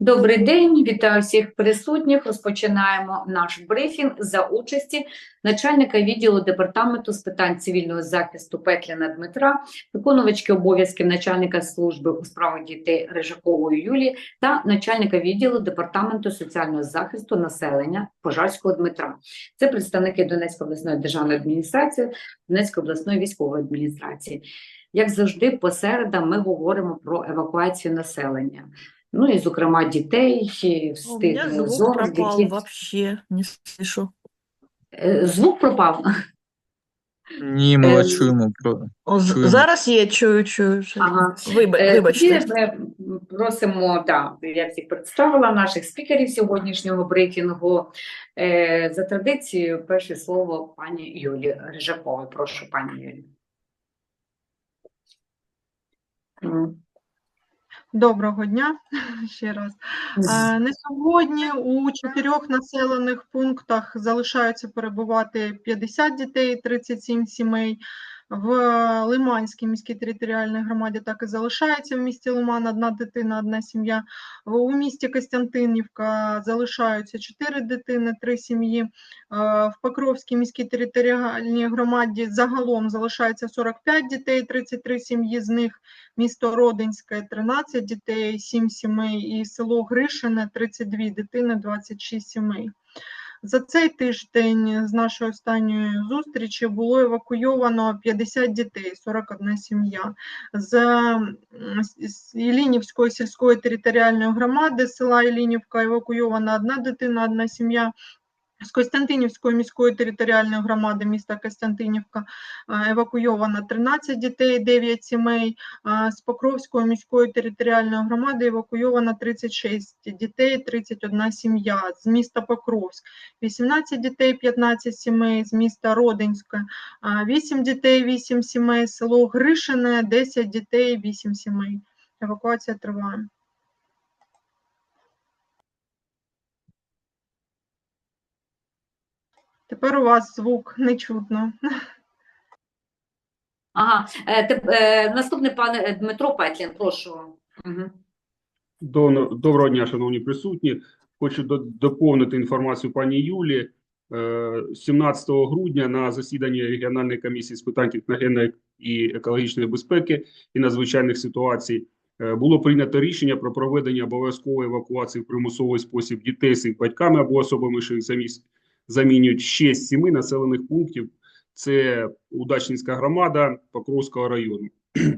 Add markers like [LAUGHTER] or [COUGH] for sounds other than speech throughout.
Добрий день, вітаю всіх присутніх. Розпочинаємо наш брифінг за участі начальника відділу департаменту з питань цивільного захисту Петліна Дмитра, виконувачки обов'язків начальника служби у справах дітей Рижакової Юлії та начальника відділу департаменту соціального захисту населення Пожарського Дмитра. Це представники Донецької обласної державної адміністрації, Донецької обласної військової адміністрації. Як завжди, по середам ми говоримо про евакуацію населення. Ну і, зокрема, дітей, встиг звук зон, які... вообще, не слышу. Е, Звук пропав. Ні, ми вас Ем, чуємо. Про... О, Чуємо. Зараз я чую, чую. вже. Ага. Виба- Е, Вибачте. Ми просимо, да, я всіх представила наших спікерів сьогоднішнього брифінгу. Е, За традицією, перше слово пані Юлі Рижакової. Прошу, пані Юлі. Доброго дня [LAUGHS] ще раз. На сьогодні у чотирьох населених пунктах залишаються перебувати 50 дітей, 37 сімей. В Лиманській міській територіальній громаді так і залишається в місті Лиман одна дитина, одна сім'я. У місті Костянтинівка залишаються 4 дитини, 3 сім'ї. Е, В Покровській міській територіальній громаді загалом залишається 45 дітей, 33 сім'ї, з них місто Родинське 13 дітей, 7 сімей і село Гришине 32 дитини, 26 сімей. За цей тиждень з нашої останньої зустрічі було евакуйовано 50 дітей, 41 сім'я. З Ілінівської сільської територіальної громади села Ілінівка евакуйована одна дитина, одна сім'я. З Костянтинівської міської територіальної громади міста Костянтинівка е, евакуйовано 13 дітей, 9 сімей. З Покровської міської територіальної громади евакуйовано 36 дітей, 31 сім'я. З міста Покровськ 18 дітей, 15 сімей. З міста Родинське 8 дітей, 8 сімей. Село Гришине 10 дітей, 8 сімей. Евакуація триває. Тепер у вас звук не чутно. Ага, е, теп- е, наступний пан е, Дмитро Петлін, прошу. До- Доброго дня, шановні присутні. Хочу до- доповнити інформацію пані Юлі. Е, 17 грудня на засіданні регіональної комісії з питань техногенної і екологічної безпеки і надзвичайних ситуацій е, було прийнято рішення про проведення обов'язкової евакуації в примусовий спосіб дітей з їх батьками або особами, що їх заміс- замінюють ще з семи населених пунктів. Це Удачненська громада Покровського району. [CLEARS THROAT]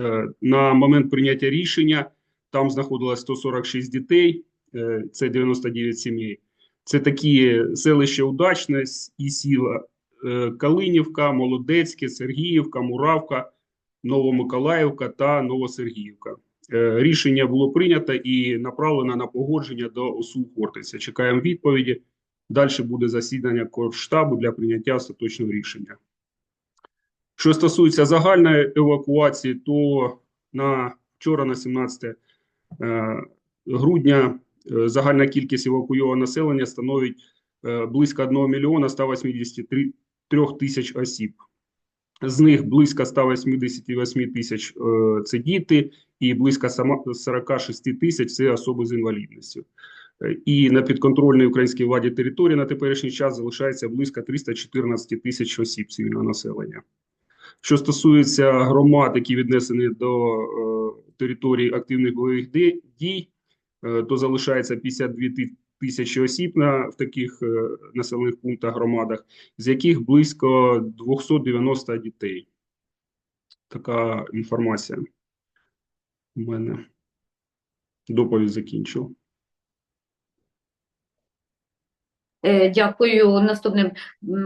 Е, На момент прийняття рішення там знаходилось 146 дітей, е, це 99 сімей. Це такі селища Удачне і сіла е, Калинівка, Молодецьке, Сергіївка, Муравка, Новомиколаївка та Новосергіївка. Рішення було прийнято і направлено на погодження до ОСУ Хортиця. Чекаємо відповіді. Далі буде засідання штабу для прийняття остаточного рішення. Що стосується загальної евакуації, то на вчора, на 17 е, грудня, е, загальна кількість евакуйованого населення становить е, близько 1 мільйона 183 тисяч осіб. З них близько 188 тисяч це діти, і близько сама- 46 тисяч це особи з інвалідністю. Е, І на підконтрольній українській владі території на теперішній час залишається близько 314 тисяч осіб цивільного населення. Що стосується громад, які віднесені до е, території активних бойових дій, е, то залишається 52 тисячі осіб на, в таких е, населених пунктах громадах, з яких близько 290 дітей. Така інформація у мене. Доповідь закінчив. Е, Дякую. Наступним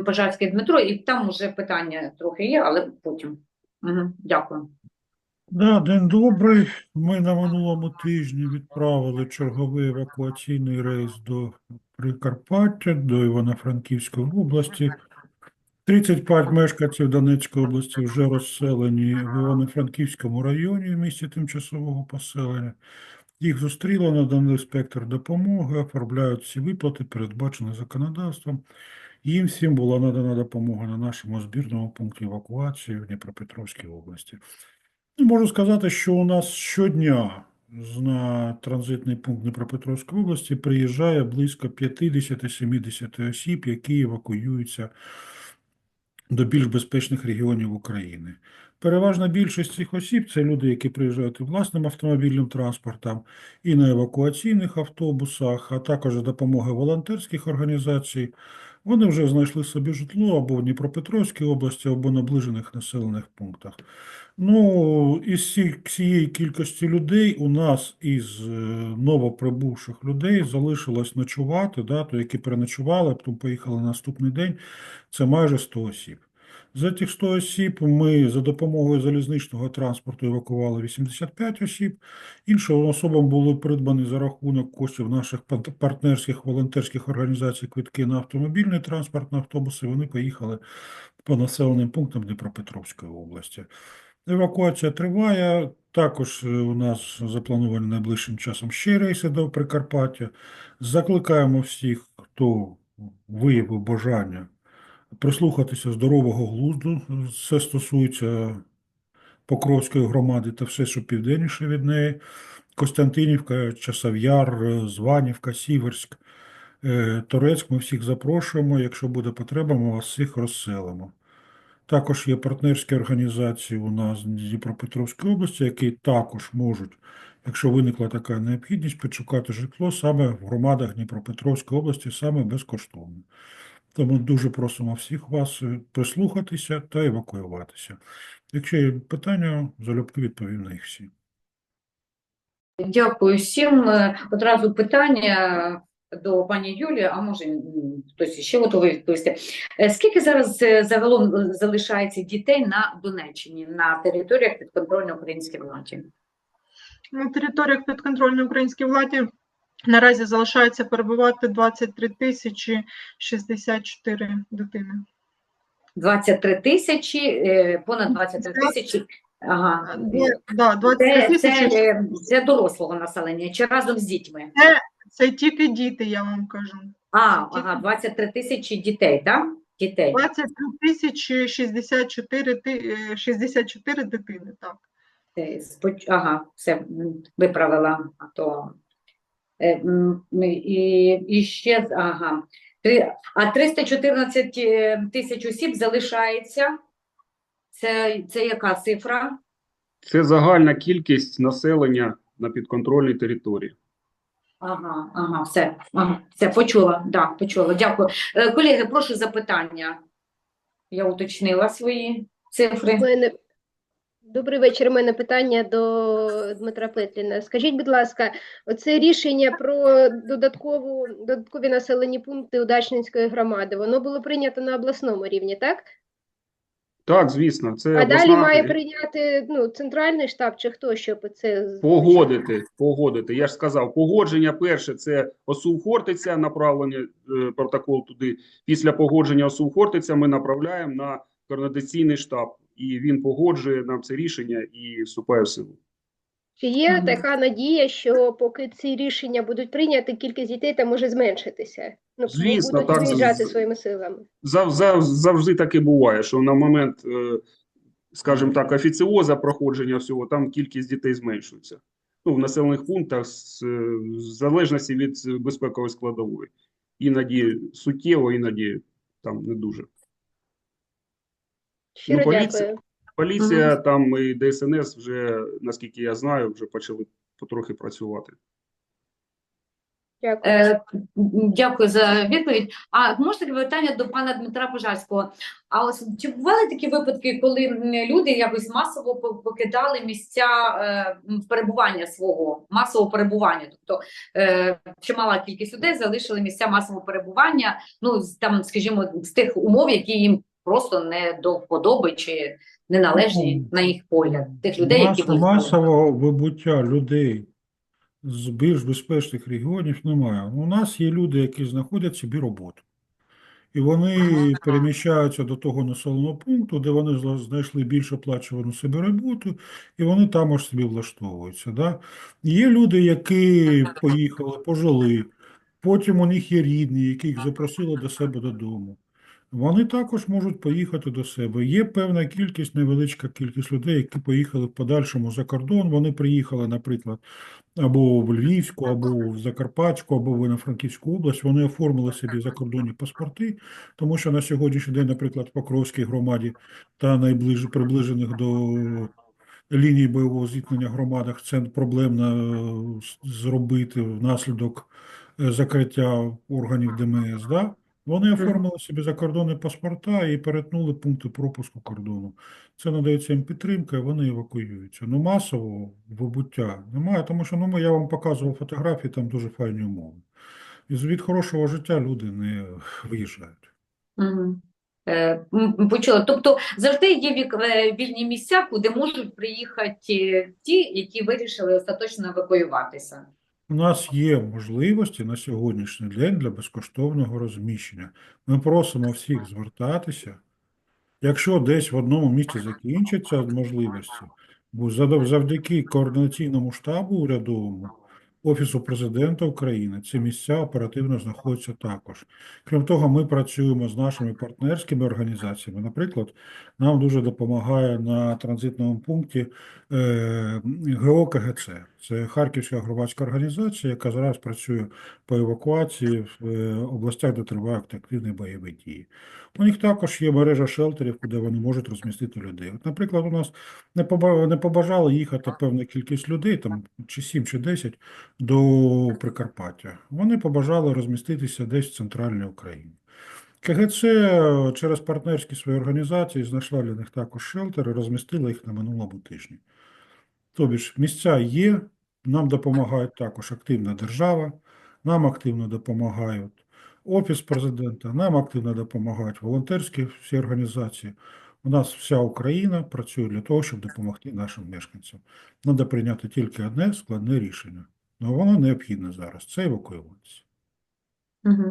Пожарський Дмитро, і там уже питання трохи є, але потім. Мгм. Дякую. Да, день добрий. Ми на минулому тижні відправили черговий евакуаційний рейс до Прикарпаття, до Івано-Франківської області. 35 мешканців Донецької області вже розселені в Івано-Франківському районі в місті тимчасового поселення. Їх зустріло, наданий спектр допомоги, оформляють всі виплати, передбачені законодавством. Їм всім була надана допомога на нашому збірному пункті евакуації в Дніпропетровській області. Ну, Можу сказати, що у нас щодня на транзитний пункт Дніпропетровської області приїжджає близько 50-70 осіб, які евакуюються до більш безпечних регіонів України. Переважна більшість цих осіб це люди, які приїжджають власним автомобільним транспортом, і на евакуаційних автобусах, а також за допомогою волонтерських організацій. Вони вже знайшли собі житло або в Дніпропетровській області, або наближених населених пунктах. Ну, із цієї кількості людей у нас із е, новоприбувших людей залишилось ночувати, да, то які переночували, а потім поїхали на наступний день, це майже 100 осіб. За тих 100 осіб ми за допомогою залізничного транспорту евакували 85 осіб. Іншим особам були придбані за рахунок коштів наших партнерських волонтерських організацій квитки на автомобільний транспорт, на автобуси. Вони поїхали по населеним пунктам Дніпропетровської області. Евакуація триває. Також е, у нас заплановані найближчим часом ще рейси до Прикарпаття. Закликаємо всіх, хто виявив бажання прислухатися здорового глузду. Це стосується Покровської громади та все, що південніше від неї. Костянтинівка, Часов'яр, Званівка, Сіверськ, е, Торецьк. Ми всіх запрошуємо. Якщо буде потреба, ми вас всіх розселимо. Також є партнерські організації у нас в Дніпропетровській області, які також можуть, якщо виникла така необхідність, підшукати житло саме в громадах Дніпропетровської області, саме безкоштовно. Тому дуже просимо всіх вас е, прислухатися та евакуюватися. Якщо є питання, залюбки відповім на їх всі. Дякую всім. Е, Одразу питання до пані Юлії, а може хтось ще готовий відповісти. Е, Скільки зараз загалом залишається дітей на Донеччині, на територіях підконтрольної української владі? На територіях підконтрольної українській владі наразі залишається перебувати 23 тисячі 64 дитини. 23 тисячі, е, понад 23 тисячі. Ага. Да, 23 Це, це, тисячі е, це дорослого населення чи разом з дітьми? це тільки діти, я вам кажу. А, Це ага, 23 тисячі дітей, так? Дітей. 23 тисячі 64, ти- е, 64 дитини, так. Е, Ага, все виправила. А то е, і, і ще з- ага. Три, а 314 е, тисяч осіб залишається. Це, це яка цифра? Це загальна кількість населення на підконтрольній території. Ага, ага, все, ага, все, почула, да, почула. Дякую. Е, Колеги, прошу запитання. Я уточнила свої цифри. У мене добрий вечір. У мене питання до Дмитра Петліна. Скажіть, будь ласка, оце рішення про додаткову додаткові населені пункти Удачненської громади, воно було прийнято на обласному рівні, так? Так, звісно, це А далі має прийняти ну, центральний штаб чи хто, щоб це Погодити, погодити. Я ж сказав, погодження перше це ОСУ Хортиця, направлення е, протокол туди. Після погодження ОСУ Хортиця ми направляємо на координаційний штаб, і він погоджує нам це рішення і вступає в силу. Чи є Мгм. така надія, що поки ці рішення будуть прийняті, кількість дітей там може зменшитися? Ну, Звісно, будуть так, виїжджати своїми силами. Зав, зав, завжди таке буває, що на момент, е, скажімо так, офіціоза проходження всього, там кількість дітей зменшується. Ну, в населених пунктах з, в залежності від безпекової складової. Іноді суттєво, іноді там не дуже. Щиро поліція- дякую. Поліція там і ДСНС вже, наскільки я знаю, вже почали потрохи працювати. Дякую. Е, Дякую за відповідь. А можна таке питання до пана Дмитра Пожарського? А ось чи бували такі випадки, коли люди якось масово покидали місця е, перебування свого масового перебування? Тобто е, чимала кількість людей залишили місця масового перебування, ну там, скажімо, з тих умов, які їм просто не до вподоби чи неналежні на їх погляд, тих людей, які Мас- виїхали. масового вибуття людей з більш безпечних регіонів немає. У нас є люди, які знаходять собі роботу. І вони Ага. переміщаються до того населеного пункту, де вони знайшли більш оплачувану собі роботу, і вони там аж собі влаштовуються. Да? Є люди, які поїхали, пожили, потім у них є рідні, які їх запросили до себе додому. Вони також можуть поїхати до себе. Є певна кількість, невеличка кількість людей, які поїхали в подальшому за кордон. Вони приїхали, наприклад, або в Львівську, або в Закарпатську, або в Івано-Франківську область. Вони оформили собі закордонні паспорти, тому що на сьогоднішній день, наприклад, в Покровській громаді та найближче приближених до лінії бойового зіткнення громадах це проблемно е, зробити внаслідок е, закриття органів ДМС. Да? Вони оформили собі закордонні паспорта і перетнули пункти пропуску кордону. Це надається їм підтримка, і вони евакуюються. Ну, масового вибуття немає, тому що ну, ми- я вам показував фотографії, там дуже файні умови. І від хорошого життя люди не виїжджають. Е, Почула. Тобто завжди є е, вільні місця, куди можуть приїхати ті, які вирішили остаточно евакуюватися. У нас є можливості на сьогоднішній день для безкоштовного розміщення. Ми просимо всіх звертатися. Якщо десь в одному місті закінчаться можливості, бо завдяки координаційному штабу урядовому, Офісу президента України, ці місця оперативно знаходяться також. Крім того, ми працюємо з нашими партнерськими організаціями. Наприклад, нам дуже допомагає на транзитному пункті е, ГО КГЦ. Це Харківська громадська організація, яка зараз працює по евакуації в е, областях, де тривають активні бойові дії. У них також є мережа шелтерів, куди вони можуть розмістити людей. От, наприклад, у нас не поба- побажали їхати певна кількість людей, там чи 7, чи 10, до Прикарпаття. Вони побажали розміститися десь в центральній Україні. КГЦ е, через партнерські свої організації знайшла для них також шелтери, розмістила їх на минулому тижні. Тобі ж місця є, нам допомагає також активна держава, нам активно допомагають Офіс президента, нам активно допомагають волонтерські всі організації. У нас вся Україна працює для того, щоб допомогти нашим мешканцям. Треба прийняти тільки одне складне рішення. але воно необхідне зараз це евакуюватися. Угу.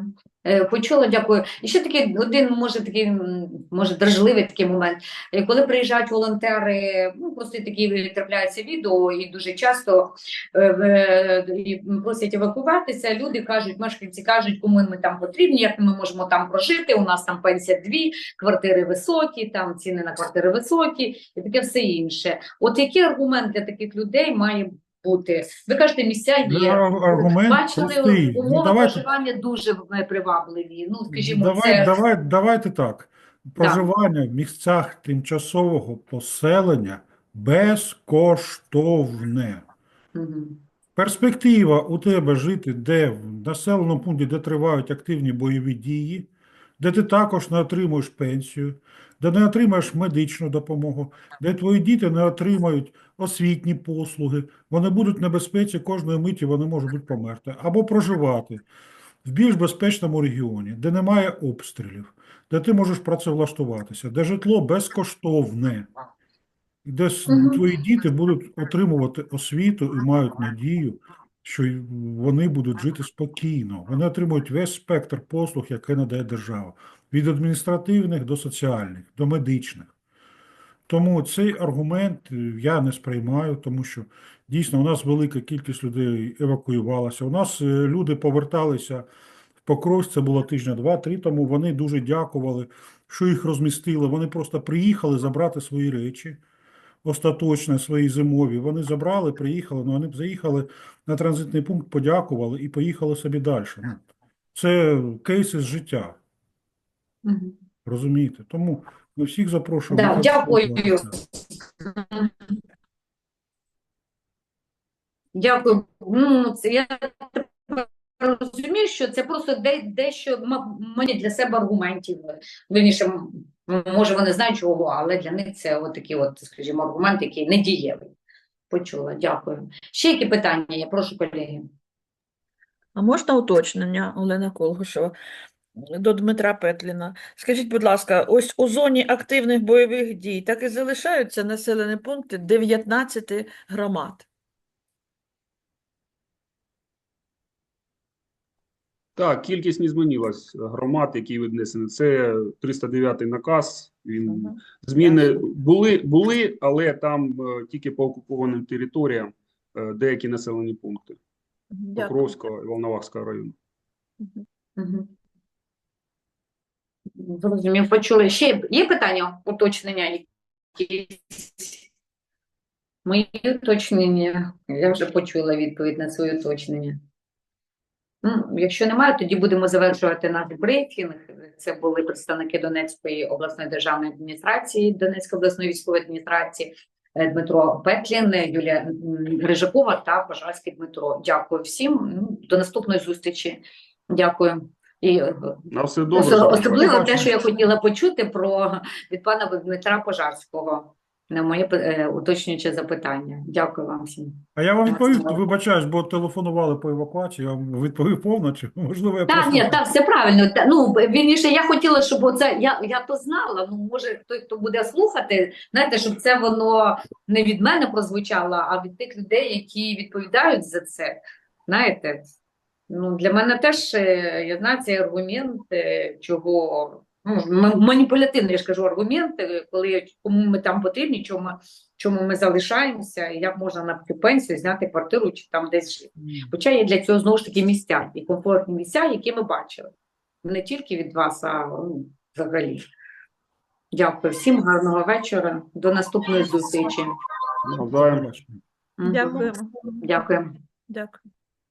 Почула, дякую. І ще такий один, може, такий, може, дражливий такий момент. Е, Коли приїжджають волонтери, ну, просто такі трапляються відео, і дуже часто е, в- і просять евакуватися, люди кажуть, мешканці кажуть, кому ми там потрібні, як ми можемо там прожити, у нас там пенсія дві, квартири високі, там ціни на квартири високі, і таке все інше. От який аргумент для таких людей має бути? Ви кажете, місця Ну, є. аргумент Бачили, простий. Ну, умови давайте- проживання дуже привабливі. Ну, скажімо, Давай, це давай, давайте так. Проживання в місцях тимчасового поселення безкоштовне. Мгм. Перспектива у тебе жити де в населеному пункті, де тривають активні бойові дії, де ти також не отримуєш пенсію, де не отримаєш медичну допомогу, де твої діти не отримають освітні послуги, вони будуть в небезпеці кожної миті, вони можуть померти, або проживати в більш безпечному регіоні, де немає обстрілів, де ти можеш працевлаштуватися, де житло безкоштовне, де твої діти будуть отримувати освіту і мають надію, що вони будуть жити спокійно. Вони отримують весь спектр послуг, яке надає держава, від адміністративних до соціальних, до медичних. Тому цей аргумент е, я не сприймаю, тому що дійсно у нас велика кількість людей евакуювалася. У нас е, люди поверталися в Покровськ, це було тижня два-три тому. Вони дуже дякували, що їх розмістили. Вони просто приїхали забрати свої речі остаточно, свої зимові. Вони забрали, приїхали, ну вони заїхали на транзитний пункт, подякували і поїхали собі далі. Ну, це кейси з життя. Розумієте? Тому ми всіх запрошуємо. Да, дякую. Дякую. Ну, це я розумію, що це просто де, дещо мені для себе аргументів. Вірніше, може, вони знають чого, але для них це такий, от, скажімо, аргумент, який не дієвий. Почула, дякую. Ще які питання є? Прошу, колеги. А можна уточнення, Олена Колгушева, до Дмитра Петліна? Скажіть, будь ласка, ось у зоні активних бойових дій так і залишаються населені пункти 19 громад. Так, кількість не змінилась громад, які віднесені. Це 309 наказ. Він зміни були, були, але там е, тільки по окупованим територіям е, деякі населені пункти Покровського і Волновахського району. Мгм. Зрозумів, почули. Ще є питання, уточнення якісь? Мої уточнення. Я вже почула відповідь на своє уточнення. Ну, якщо немає, тоді будемо завершувати наш брифінг. Це були представники Донецької обласної державної адміністрації, Донецької обласної військової адміністрації, е, Дмитро Петлін, Юлія м, Рижакова та Пожарський Дмитро. Дякую всім. Ну, До наступної зустрічі. Дякую. І е, На все добре. Особливо те, що я хотіла почути про від пана Дмитра Пожарського на моє е, уточнююче запитання. Дякую вам всім. А я вам відповів, так. вибачаюсь, бо телефонували по евакуації, я вам відповів повно, чи можливо я Так, просто... ні, так, все правильно. Та, ну, вірніше, я хотіла, щоб оце, я, я то знала, ну, може, той, хто буде слухати, знаєте, щоб це воно не від мене прозвучало, а від тих людей, які відповідають за це. Знаєте, ну, для мене теж, е, я знаю, цей аргумент, е, чого, ну, маніпулятивний, я ж кажу, аргумент, е, коли кому ми там потрібні, чому, ми- чому ми залишаємося, і як можна на пенсію зняти квартиру чи там десь жити. Хоча є для цього знову ж таки місця і комфортні місця, які ми бачили. Не тільки від вас, а ну, взагалі. Дякую всім, гарного вечора. До наступної зустрічі. Дякуємо. Дякую. Дякую.